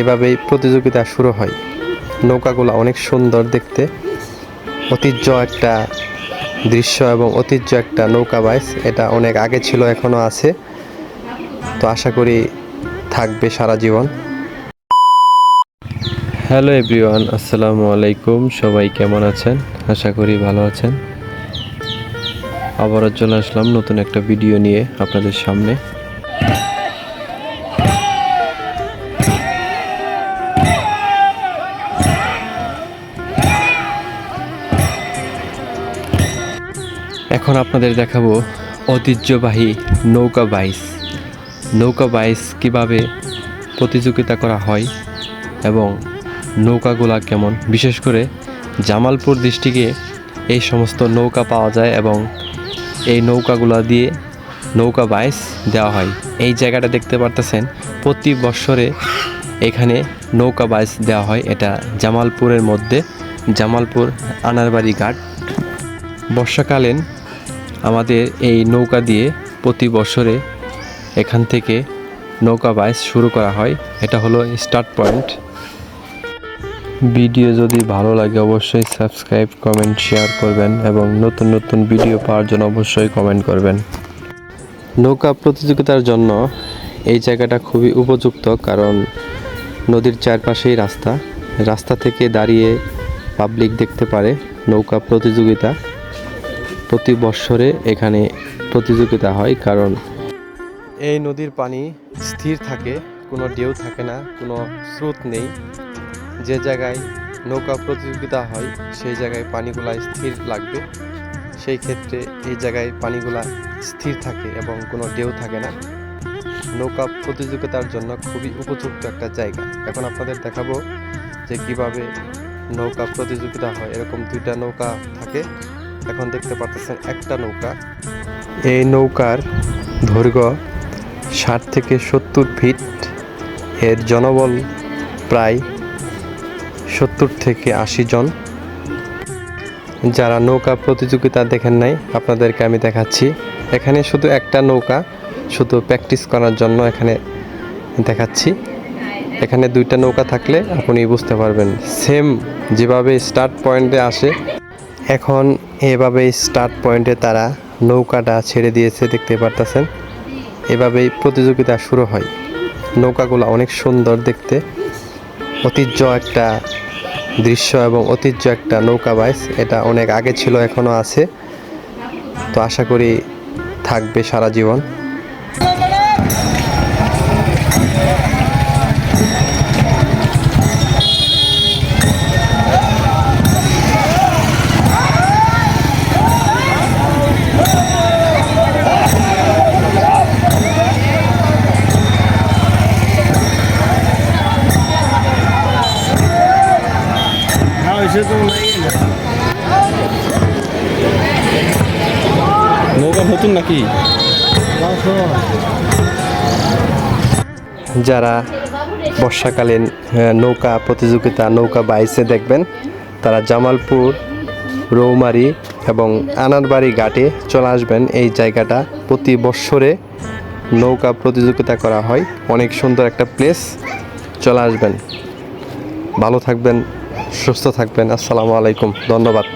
এভাবেই প্রতিযোগিতা শুরু হয়। নৌকাগুলো অনেক সুন্দর দেখতে। ঐতিহ্য একটা দৃশ্য এবং ঐতিহ্য একটা নৌকা বাইস, এটা অনেক আগে ছিল, এখনও আছে। তো আশা করি থাকবে সারা জীবন। হ্যালো এভরিওয়ান, আসসালামু আলাইকুম। সবাই কেমন আছেন? আশা করি ভালো আছেন। আবারও চলে আসলাম নতুন একটা ভিডিও নিয়ে আপনাদের সামনে। এখন আপনাদের দেখাবো ঐতিহ্যবাহী নৌকা বাইস। নৌকা বাইস কীভাবে প্রতিযোগিতা করা হয় এবং নৌকাগুলা কেমন? বিশেষ করে জামালপুর ডিস্ট্রিক্টে এই সমস্ত নৌকা পাওয়া যায় এবং এই নৌকাগুলা দিয়ে নৌকা বাইস দেওয়া হয়। এই জায়গাটা দেখতে পারতেছেন, প্রতি বৎসরে এখানে নৌকা বাইস দেওয়া হয়। এটা জামালপুরের মধ্যে, জামালপুর আনারবাড়ি ঘাট। বর্ষাকালীন আমাদের এই নৌকা দিয়ে প্রতি বছরে এখান থেকে নৌকা বাইস শুরু করা হয়। এটা হলো স্টার্ট পয়েন্ট। ভিডিও যদি ভালো লাগে অবশ্যই সাবস্ক্রাইব, কমেন্ট, শেয়ার করবেন এবং নতুন নতুন ভিডিও পাওয়ার জন্য অবশ্যই কমেন্ট করবেন। নৌকা প্রতিযোগিতার জন্য এই জায়গাটা খুবই উপযুক্ত কারণ নদীর চারপাশেই রাস্তা। রাস্তা থেকে দাঁড়িয়ে পাবলিক দেখতে পারে নৌকা প্রতিযোগিতা। প্রতি বৎসরে এখানে প্রতিযোগিতা হয়, কারণ এই নদীর পানি স্থির থাকে, কোনো ঢেউ থাকে না, কোনো স্রোত নেই। যে জায়গায় নৌকা প্রতিযোগিতা হয়, সেই জায়গায় পানিগুলা স্থির লাগবে। সেই ক্ষেত্রে এই জায়গায় পানিগুলা স্থির থাকে এবং কোনো ঢেউ থাকে না। নৌকা প্রতিযোগিতার জন্য খুবই উপযুক্ত একটা জায়গা। এখন আপনাদের দেখাবো যে কীভাবে নৌকা প্রতিযোগিতা হয়। এরকম দুইটা নৌকা থাকে। এখন দেখতে পাচ্ছেন একটা নৌকা। এই নৌকার দৈর্ঘ্য ষাট থেকে সত্তর ফিট। এর জনবল প্রায় সত্তর থেকে আশি জন। যারা নৌকা প্রতিযোগিতা দেখেন নাই, আপনাদেরকে আমি দেখাচ্ছি। এখানে শুধু একটা নৌকা, শুধু প্র্যাকটিস করার জন্য এখানে দেখাচ্ছি। এখানে দুইটা নৌকা থাকলে আপনি বুঝতে পারবেন। সেম যেভাবে স্টার্ট পয়েন্টে আসে এখন এভাবেই স্টার্ট পয়েন্টে তারা নৌকাটা ছেড়ে দিয়েছে দেখতে পারতেছেন। এভাবেই প্রতিযোগিতা শুরু হয়। নৌকাগুলো অনেক সুন্দর দেখতে। ঐতিহ্য একটা দৃশ্য এবং ঐতিহ্য একটা নৌকা বাইস, এটা অনেক আগে ছিল, এখনও আছে। তো আশা করি থাকবে সারা জীবন। নৌকা নাকি? যারা বর্ষাকালীন নৌকা প্রতিযোগিতা, নৌকা বাইসে দেখবেন, তারা জামালপুর, রৌমারি এবং আনারবাড়ি ঘাটে চলে আসবেন। এই জায়গাটা প্রতি বৎসরে নৌকা প্রতিযোগিতা করা হয়। অনেক সুন্দর একটা প্লেস চলে আসবেন। ভালো থাকবেন। সুস্থ থাকবেন। আসসালামু আলাইকুম। ধন্যবাদ।